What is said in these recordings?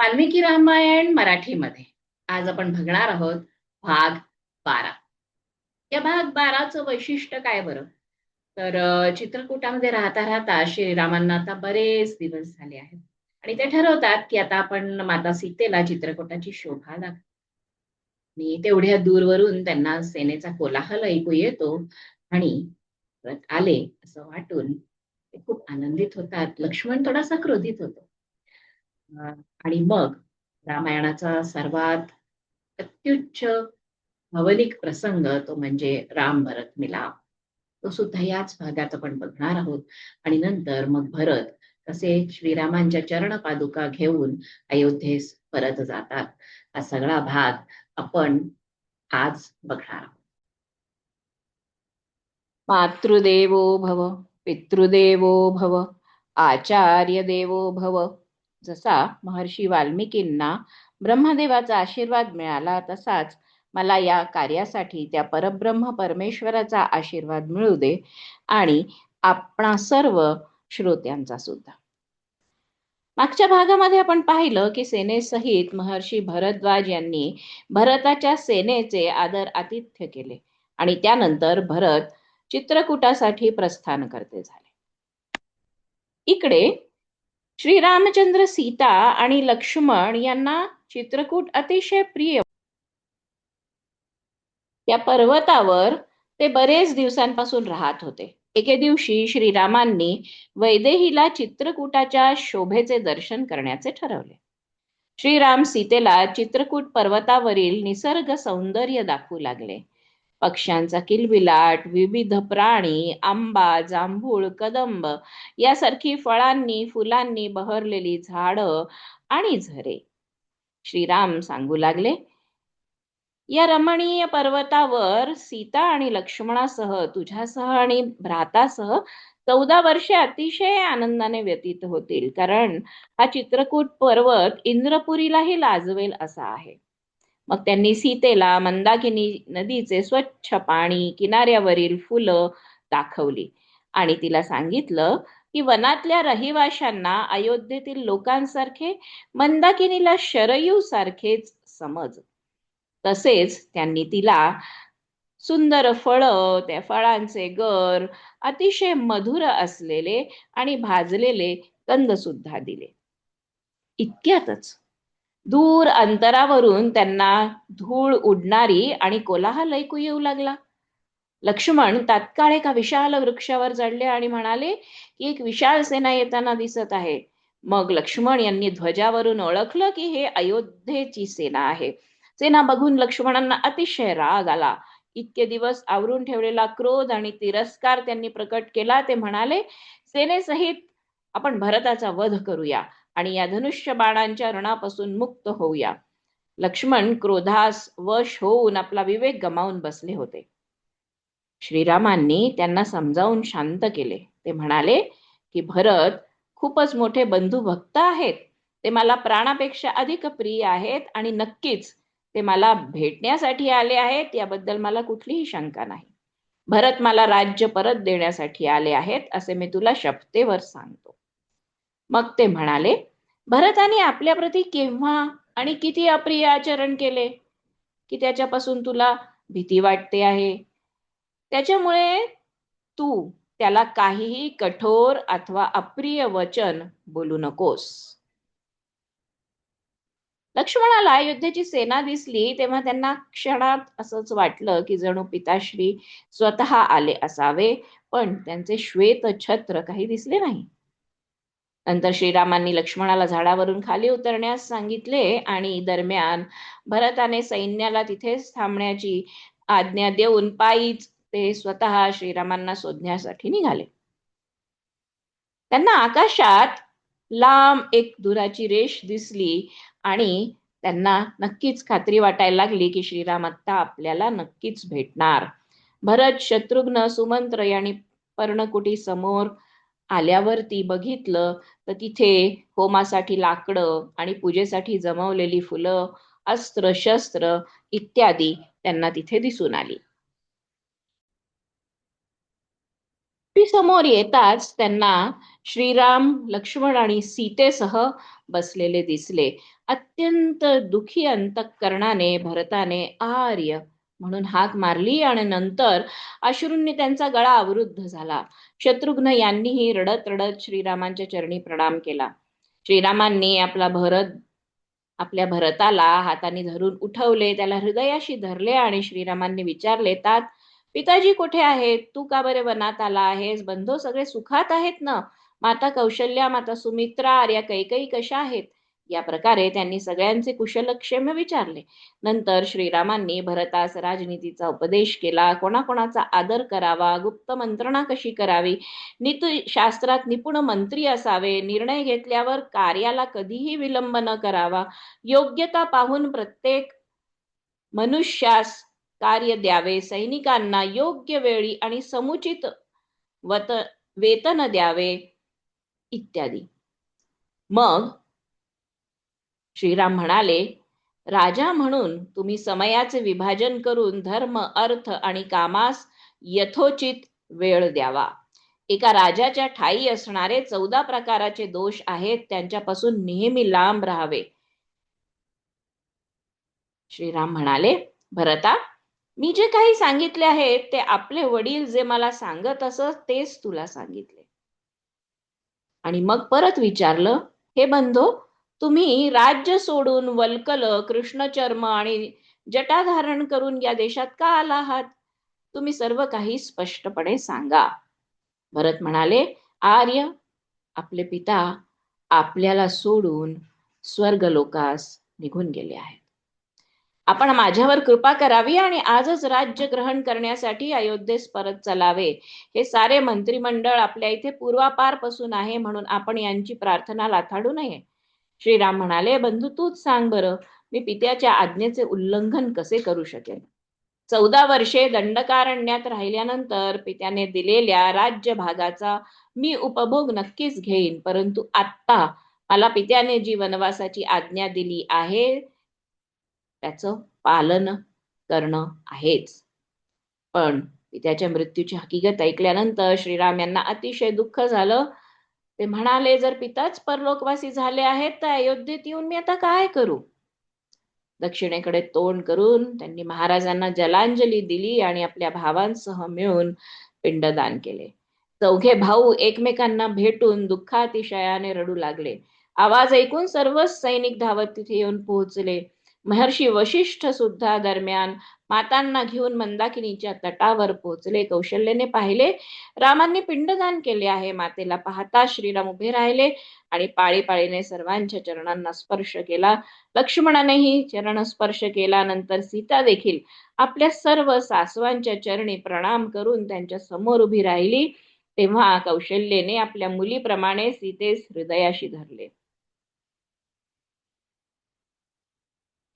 वाल्मिकी रामायण मराठीमध्ये. आज आपण बघणार आहोत भाग बारा. या भाग बाराचं वैशिष्ट्य काय बरं? तर चित्रकूटामध्ये राहता राहता श्रीरामांना आता बरेच दिवस झाले आहेत. आणि ते ठरवतात की आता आपण माता सीतेला चित्रकूटाची शोभा दाखव. आणि तेवढ्या दूरवरून त्यांना सेनेचा कोलाहल ऐकू येतो आणि परत आले असं वाटून ते खूप आनंदित होतात. लक्ष्मण थोडासा क्रोधित होतो. आणि मग रामायणाचा सर्वात अत्युच्च भावनिक प्रसंग तो म्हणजे राम भरत मिलाप. तो सुद्धा याच भागात आपण बघणार आहोत. आणि नंतर मग भरत कसे श्रीरामांच्या चरण पादुका घेऊन अयोध्येस परत जातात. हा सगळा भाग आपण आज बघणार आहोत. मातृदेवो भव पितृदेवो भव आचार्य देवो भव जसा महर्षी वाल्मिकींना ब्रह्मदेवाचा आशीर्वाद मिळाला तसाच मला या कार्यासाठी त्या परब्रह्म परमेश्वराचा आशीर्वाद मिळू दे आणि आपणा सर्व श्रोत्यांचा सुद्धा. मागच्या भागामध्ये आपण पाहिलं की सेनेसहित महर्षी भरद्वाज यांनी भरताच्या सेनेचे आदर आतिथ्य केले आणि त्यानंतर भरत चित्रकूटासाठी प्रस्थान करते झाले. इकडे श्रीरामचंद्र सीता आणि लक्ष्मण यांना चित्रकूट अतिशय प्रिय. त्या पर्वतावर ते बरेच दिवसांपासून राहत होते. एके दिवशी श्रीरामांनी वैदेहीला चित्रकूटाच्या शोभेचे दर्शन करण्याचे ठरवले. श्रीराम सीतेला चित्रकूट पर्वतावरील निसर्ग सौंदर्य दाखवू लागले. पक्ष्यांचा किलबिलाट विविध प्राणी आंबा जांभूळ कदंब यासारखी फळांनी फुलांनी बहरलेली झाडं आणि झरे. श्रीराम सांगू लागले या रमणीय पर्वतावर सीता आणि लक्ष्मणासह तुझ्यासह आणि भ्रातासह चौदा वर्षे अतिशय आनंदाने व्यतीत होतील कारण हा चित्रकूट पर्वत इंद्रपुरीलाही लाजवेल असा आहे. मग त्यांनी सीतेला मंदाकिनी नदीचे स्वच्छ पाणी किनाऱ्यावरील फुलं दाखवली. आणि तिला सांगितलं की वनातल्या रहिवाशांना अयोध्येतील लोकांसारखे मंदाकिनीला शरयू सारखेच समज. तसेच त्यांनी तिला सुंदर फळं त्या फळांचे गर अतिशय मधुर असलेले आणि भाजलेले कंद सुद्धा दिले. इतक्यातच दूर अंतरावरून त्यांना धूळ उडणारी आणि कोलाहल ऐकू येऊ लागला. लक्ष्मण तात्काळ एका विशाल वृक्षावर चढले आणि म्हणाले की एक विशाल सेना येताना दिसत आहे. मग लक्ष्मण यांनी ध्वजावरून ओळखलं की हे अयोध्येची सेना आहे. सेना बघून लक्ष्मणांना अतिशय राग आला. इतके दिवस आवरून ठेवलेला क्रोध आणि तिरस्कार त्यांनी प्रकट केला. ते म्हणाले सेनेसहित आपण भरताचा वध करूया. आणि या धनुष्य बाणांच्या रणापासून मुक्त होऊया. लक्ष्मण क्रोधास वश होऊन आपला विवेक गमावून बसले होते. श्रीरामांनी त्यांना समजावून शांत केले. ते म्हणाले की भरत खूपच मोठे बंधू भक्त आहेत. ते मला प्राणापेक्षा अधिक प्रिय आहेत आणि नक्कीच ते मला भेटण्यासाठी आले आहेत याबद्दल मला कुठलीही शंका नाही. भरत मला राज्य परत देण्यासाठी आले आहेत असे मी तुला शपथेवर सांगतो. मग ते म्हणाले भरताने आपल्याप्रती केव्हा आणि किती अप्रिय आचरण केले? की त्याच्यापासून तुला भीती वाटते आहे? त्याच्यामुळे तू त्याला काहीही कठोर अथवा अप्रिय वचन बोलू नकोस. लक्ष्मणाला युद्धाची सेना दिसली तेव्हा त्यांना क्षणात असंच वाटलं की जणू पिताश्री स्वतः आले असावे पण त्यांचे श्वेत छत्र काही दिसले नाही. नंतर श्रीरामांनी लक्ष्मणाला झाडावरून खाली उतरण्यास सांगितले आणि दरम्यान भरताने सैन्याला तिथेच थांबण्याची आज्ञा देऊन पायीच ते स्वतः श्रीरामांना शोधण्यासाठी निघाले. त्यांना आकाशात लांब एक दुराची रेष दिसली आणि त्यांना नक्कीच खात्री वाटायला लागली की श्रीराम आत्ता आपल्याला नक्कीच भेटणार. भरत शत्रुघ्न सुमंत्र यांनी पर्णकुटी समोर आल्यावरती बघितलं तर तिथे होमासाठी लाकडं आणि पूजेसाठी जमवलेली फुलं अस्त्र शस्त्र इत्यादी त्यांना तिथे दिसून आली. समोर येताच त्यांना श्रीराम लक्ष्मण आणि सीतेसह बसलेले दिसले. अत्यंत दुखी अंतकरणाने भरताने आर्य म्हणून हाक मारली आणि नंतर अश्रूंनी त्यांचा गळा अवरुद्ध झाला. शत्रुघ्न यांनीही रडत रडत श्रीरामांच्या चरणी प्रणाम केला. श्रीरामांनी आपला भरत आपल्या भरताला हाताने धरून उठवले त्याला हृदयाशी धरले आणि श्रीरामांनी विचारले तात पिताजी कुठे आहेत? तू का बरे वनात आला आहेस? बंधू सगळे सुखात आहेत ना? माता कौशल्या माता सुमित्रा आर्या कैकई कशा आहेत? या प्रकारे त्यांनी सगळ्यांचे कुशलक्षेम विचारले. नंतर श्रीरामांनी भरतास राजनीतीचा उपदेश केला. कोणाकोणाचा आदर करावा गुप्त मंत्रणा कशी करावी? नित शास्त्रात निपुण मंत्री असावे. निर्णय घेतल्यावर कार्याला कधीही विलंब न करावा. योग्यता पाहून प्रत्येक मनुष्यास कार्य द्यावे. सैनिकांना योग्य वेळी आणि समुचित वत वेतन द्यावे इत्यादी. मग श्रीराम म्हणाले राजा म्हणून तुम्ही समयाचे विभाजन करून धर्म अर्थ आणि कामास यथोचित वेळ द्यावा. एका राजाच्या ठाई असणारे चौदा प्रकाराचे दोष आहेत त्यांच्यापासून नेहमी लांब राहावे. श्रीराम म्हणाले भरता मी जे काही सांगितले आहे ते आपले वडील जे मला सांगत असत तेच तुला सांगितले. आणि मग परत विचारलं हे बंधो तुम्ही राज्य सोडून वल्कल कृष्णचर्म आणि जटा धारण करून या देशात का आला आहात? तुम्ही सर्व काही स्पष्टपणे सांगा. भरत म्हणाले आर्य आपले पिता आपल्याला सोडून स्वर्ग लोकास निघून गेले आहेत. आपण माझ्यावर कृपा करावी आणि आजच राज्य ग्रहण करण्यासाठी अयोध्येस परत चलावे. हे सारे मंत्रिमंडळ आपल्या इथे पूर्वापारपासून आहे म्हणून आपण यांची प्रार्थना लाथाडू नये. श्रीराम म्हणाले बंधू तूच सांग बरं मी पित्याच्या आज्ञेचे उल्लंघन कसे करू शकेन? चौदा वर्षे दंडकारण्यात राहिल्यानंतर पित्याने दिलेल्या राज्य भागाचा मी उपभोग नक्कीच घेईन परंतु आत्ता मला पित्याने जी वनवासाची आज्ञा दिली आहे त्याच पालन करणं आहेच. पण पित्याच्या मृत्यूची हकीकत ऐकल्यानंतर श्रीराम यांना अतिशय दुःख झालं. ते म्हणाले जर पिताच परलोकवासी झाले आहेत तर अयोध्येत येऊन मी आता काय करू? दक्षिणेकडे तोंड करून त्यांनी महाराजांना जलांजली दिली आणि आपल्या भावांसह मिळून पिंडदान केले. चौघे भाऊ एकमेकांना भेटून दुःखातिशयाने रडू लागले. आवाज ऐकून सर्वच सैनिक धावत तिथे येऊन पोहोचले. महर्षी वशिष्ठ सुद्धा दरम्यान मातांना घेऊन मंदाकिनीच्या तटावर पोहोचले. कौशल्याने पाहिले रामांनी पिंडदान केले आहे. मातेला पाहता श्रीराम उभे राहिले आणि पाळीपाळीने सर्वांच्या चरणांना स्पर्श केला. लक्ष्मणानेही चरण स्पर्श केला. नंतर सीता देखील आपल्या सर्व सासवांच्या चरणी प्रणाम करून त्यांच्यासमोर उभी राहिली. तेव्हा कौशल्येने आपल्या मुलीप्रमाणे सीतेस हृदयाशी धरले.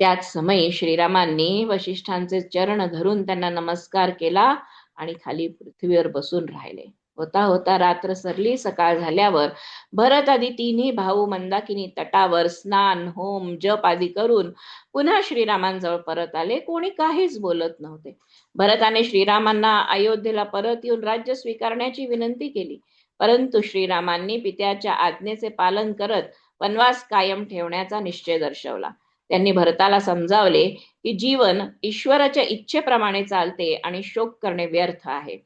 त्याच समयी श्रीरामांनी वशिष्ठांचे चरण धरून त्यांना नमस्कार केला आणि खाली पृथ्वीवर बसून राहिले. होता होता रात्र सरली सकाळ झाल्यावर भरत आदी तिन्ही भाऊ मंदाकिनी तटावर स्नान होम जप आदी करून पुन्हा श्रीरामांजवळ परत आले. कोणी काहीच बोलत नव्हते. भरताने श्रीरामांना अयोध्येला परत येऊन राज्य स्वीकारण्याची विनंती केली. परंतु श्रीरामांनी पित्याच्या आज्ञेचे पालन करत वनवास कायम ठेवण्याचा निश्चय दर्शवला. त्यांनी भरताला समजावले की जीवन ईश्वराच्या इच्छेप्रमाणे चालते आणि शोक करणे व्यर्थ आहे.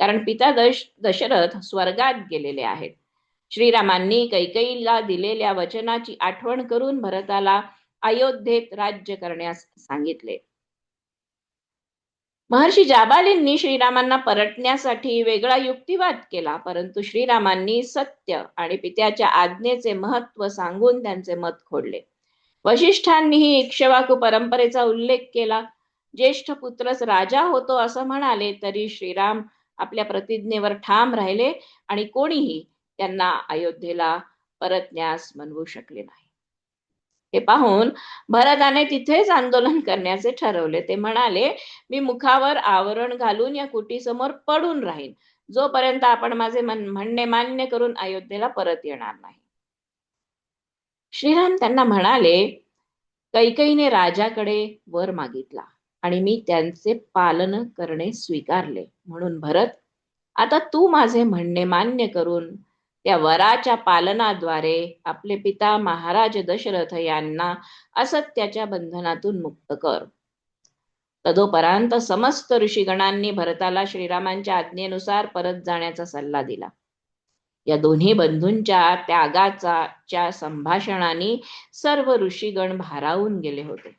कारण पिता दश दशरथ स्वर्गात गेलेले आहेत. श्रीरामांनी कैकईला दिलेल्या वचनाची आठवण करून भरताला अयोध्येत राज्य करण्यास सांगितले. महर्षी जाबालींनी श्रीरामांना परटण्यासाठी वेगळा युक्तिवाद केला परंतु श्रीरामांनी सत्य आणि पित्याच्या आज्ञेचे महत्त्व सांगून त्यांचे मत खोडले. वशिष्ठांनीही इक्ष्वाकू परंपरेचा उल्लेख केला. ज्येष्ठ पुत्रच राजा होतो असं म्हणाले तरी श्रीराम आपल्या प्रतिज्ञेवर ठाम राहिले आणि कोणीही त्यांना अयोध्येला परतण्यास म्हणवू शकले नाही. हे पाहून भरताने तिथेच आंदोलन करण्याचे ठरवले. ते म्हणाले मी मुखावर आवरण घालून या कुटीसमोर पडून राहीन. जोपर्यंत आपण माझे म्हणणे मान्य करून अयोध्येला परत येणार नाही. श्रीराम त्यांना म्हणाले कैकईने राजाकडे वर मागितला आणि मी त्यांचे पालन करणे स्वीकारले. म्हणून भरत आता तू माझे म्हणणे मान्य करून त्या वराच्या पालनाद्वारे आपले पिता महाराज दशरथ यांना असत्याच्या बंधनातून मुक्त कर. तदोपरांत समस्त ऋषीगणांनी भरताला श्रीरामांच्या आज्ञेनुसार परत जाण्याचा सल्ला दिला. या दोन्ही बंधूंच्या त्यागाचा च्या संभाषणाने सर्व ऋषीगण भारावून गेले होते.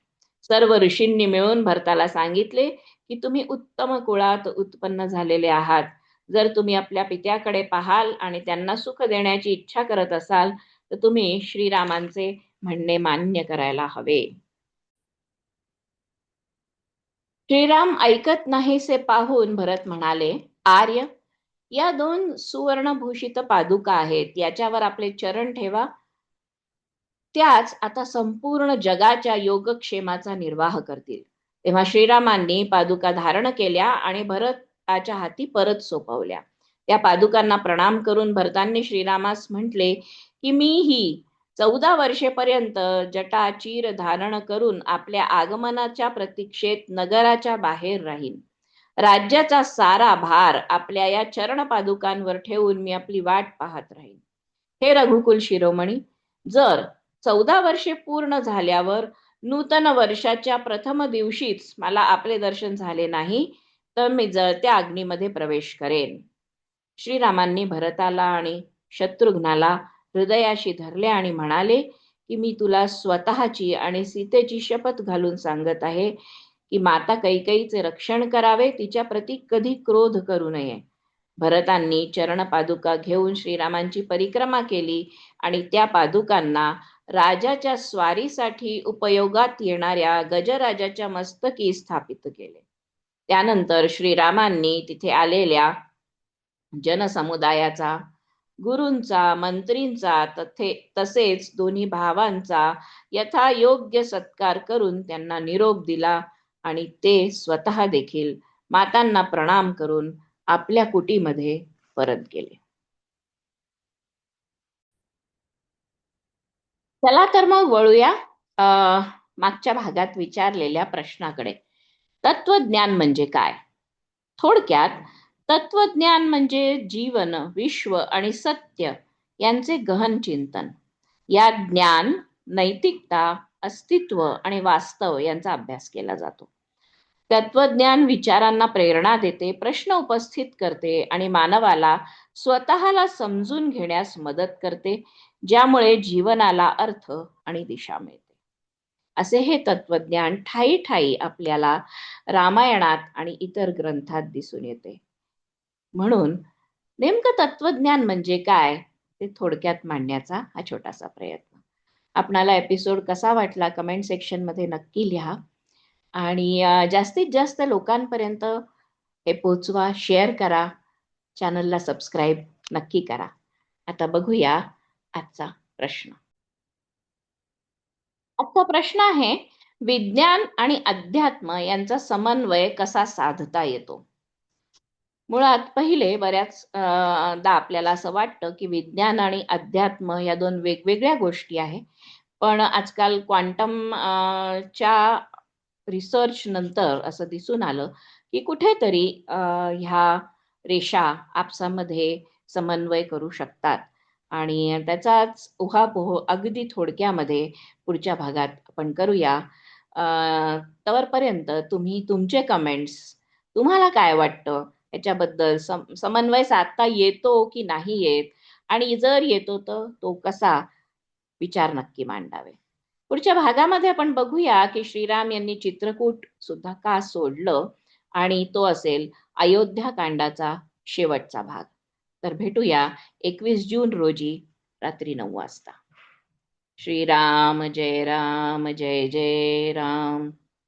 सर्व ऋषींनी मिळून भरताला सांगितले की तुम्ही उत्तम कुळात उत्पन्न झालेले आहात. जर तुम्ही आपल्या पित्याकडे पाहाल आणि त्यांना सुख देण्याची इच्छा करत असाल तर तुम्ही श्रीरामांचे म्हणणे मान्य करायला हवे. श्रीराम ऐकत नाहीसे पाहून भरत म्हणाले आर्य या दोन सुवर्णभूषित पादुका आहेत. याच्यावर आपले चरण ठेवा. त्याच आता संपूर्ण जगाच्या योगक्षेमाचा निर्वाह करतील. तेव्हा श्रीरामांनी पादुका धारण केल्या आणि भरताच्या हाती परत सोपवल्या. त्या पादुकांना प्रणाम करून भरतांनी श्रीरामास म्हटले की मी ही चौदा वर्षेपर्यंत जटाचीर धारण करून आपल्या आगमनाच्या प्रतीक्षेत नगराच्या बाहेर राहीन. राज्याचा सारा भार आपल्या या चरण पादुकांवर ठेवून मी आपली वाट पाहत राहीन. हे रघुकुल शिरोमणी जर चौदा वर्षे पूर्ण झाल्यावर नूतन वर्षाच्या प्रथम दिवशीच मला आपले दर्शन झाले नाही तर मी जळत्या अग्नीमध्ये प्रवेश करेन. श्रीरामांनी भरताला आणि शत्रुघ्नाला हृदयाशी धरले आणि म्हणाले की मी तुला स्वतःची आणि सीतेची शपथ घालून सांगत आहे की माता कैकईचे रक्षण करावे तिच्या प्रती कधी क्रोध करू नये. भरतांनी चरण पादुका घेऊन श्रीरामांची परिक्रमा केली आणि त्या पादुकांना राजाच्या स्वारीसाठी उपयोगात येणाऱ्या गजराजाच्या मस्तकी स्थापित केले. त्यानंतर श्रीरामांनी तिथे आलेल्या जनसमुदायाचा गुरूंचा मंत्रींचा तथे तसेच दोन्ही भावांचा यथायोग्य सत्कार करून त्यांना निरोप दिला. आणि ते स्वतः देखील मातांना प्रणाम करून आपल्या कुटीमध्ये परत गेले. चला तर मग वळूया मागच्या भागात विचारलेल्या प्रश्नाकडे. तत्वज्ञान म्हणजे काय? थोडक्यात तत्वज्ञान म्हणजे जीवन विश्व आणि सत्य यांचे गहन चिंतन. या ज्ञान नैतिकता अस्तित्व आणि वास्तव यांचा अभ्यास केला जातो. तत्वज्ञान विचारांना प्रेरणा देते प्रश्न उपस्थित करते आणि मानवाला स्वतःला समजून घेण्यास मदत करते ज्यामुळे जीवनाला अर्थ आणि दिशा मिळते. असे हे तत्वज्ञान ठाई ठाई आपल्याला रामायणात आणि इतर ग्रंथात दिसून येते. म्हणून नेमकं तत्वज्ञान म्हणजे काय ते थोडक्यात मांडण्याचा हा छोटासा प्रयत्न. आपणाला एपिसोड कसा वाटला कमेंट सेक्शनमध्ये नक्की लिहा. आणि जास्तीत जास्त लोकांपर्यंत हे पोचवा शेअर करा चॅनलला सबस्क्राईब नक्की करा. आता बघूया आजचा प्रश्न. आजचा प्रश्न आहे विज्ञान आणि अध्यात्म यांचा समन्वय कसा साधता येतो? मुळात पहिले बऱ्याचदा आपल्याला असं वाटतं की विज्ञान आणि अध्यात्म या दोन वेगवेगळ्या गोष्टी आहे. पण आजकाल क्वांटम च्या रिसर्च नंतर असं दिसून आलं की कुठेतरी ह्या रेषा आपसामध्ये समन्वय करू शकतात. आणि त्याचाच उहापोह अगदी थोडक्यामध्ये पुढच्या भागात आपण करूया. तवरपर्यंत तुम्ही तुमचे कमेंट्स तुम्हाला काय वाटतं? याच्याबद्दल सम समन्वय साधता येतो की नाही येत? आणि जर येतो तर तो कसा? विचार नक्की मांडावे. पुढच्या भागामध्ये आपण बघूया की श्रीराम यांनी चित्रकूट सुद्धा का सोडलं आणि तो असेल अयोध्या कांडाचा शेवटचा भाग. तर भेटूया एकवीस जून रोजी रात्री नऊ वाजता. श्रीराम जय राम जय जय राम.